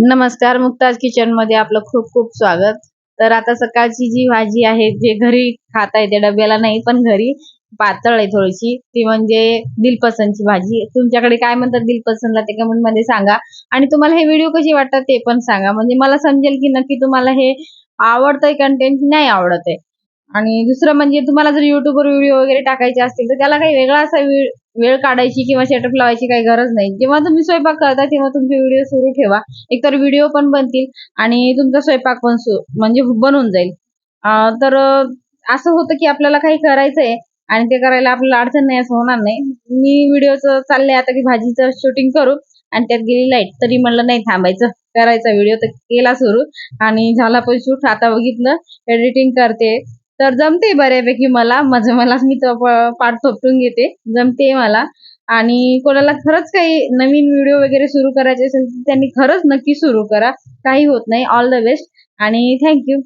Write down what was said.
नमस्कार मुक्ताज किचनमध्ये आपलं खूप खूप स्वागत. तर आता सकाळची जी भाजी आहे जे घरी खाता येते डब्याला नाही पण घरी पातळ आहे थोडीशी. ती म्हणजे दिलपसंदची भाजी. तुमच्याकडे काय म्हणतात दिलपसंदला ते कमेंटमध्ये सांगा. आणि तुम्हाला हे व्हिडिओ कशी वाटतात ते पण सांगा. म्हणजे मला समजेल की नक्की तुम्हाला हे आवडतंय कंटेंट नाही आवडत आहे. आणि दुसरं म्हणजे तुम्हाला जर युट्यूबवर व्हिडिओ वगैरे टाकायचे असतील तर त्याला काही वेगळा असा वेळ काढायची किंवा सेटअप लावायची काही गरज नाही. जेव्हा तुम्ही स्वयंपाक करता तेव्हा तुमचे व्हिडिओ सुरू ठेवा. एकतर व्हिडिओ पण बनतील आणि तुमचा स्वयंपाक पण सु म्हणजे बनून जाईल. तर असं होतं की आपल्याला काही करायचंय आणि ते करायला आपल्याला अडचण नाही असं होणार नाही. मी व्हिडिओचं चाललंय आता की भाजीचं शूटिंग करू आणि त्यात गेली लाइट तरी म्हणलं नाही थांबायचं. करायचा व्हिडिओ तर केला सुरू आणि झाला पण शूट आता बघितलं एडिटिंग करते. तर जमते बऱ्यापैकी मला. माझं मला मी पाठ थोपटून घेते. जमते मला. आणि कोणाला खरंच काही नवीन व्हिडिओ वगैरे सुरू करायचे असेल तर त्यांनी खरंच नक्की सुरू करा. काही होत नाही. ऑल द बेस्ट आणि थँक्यू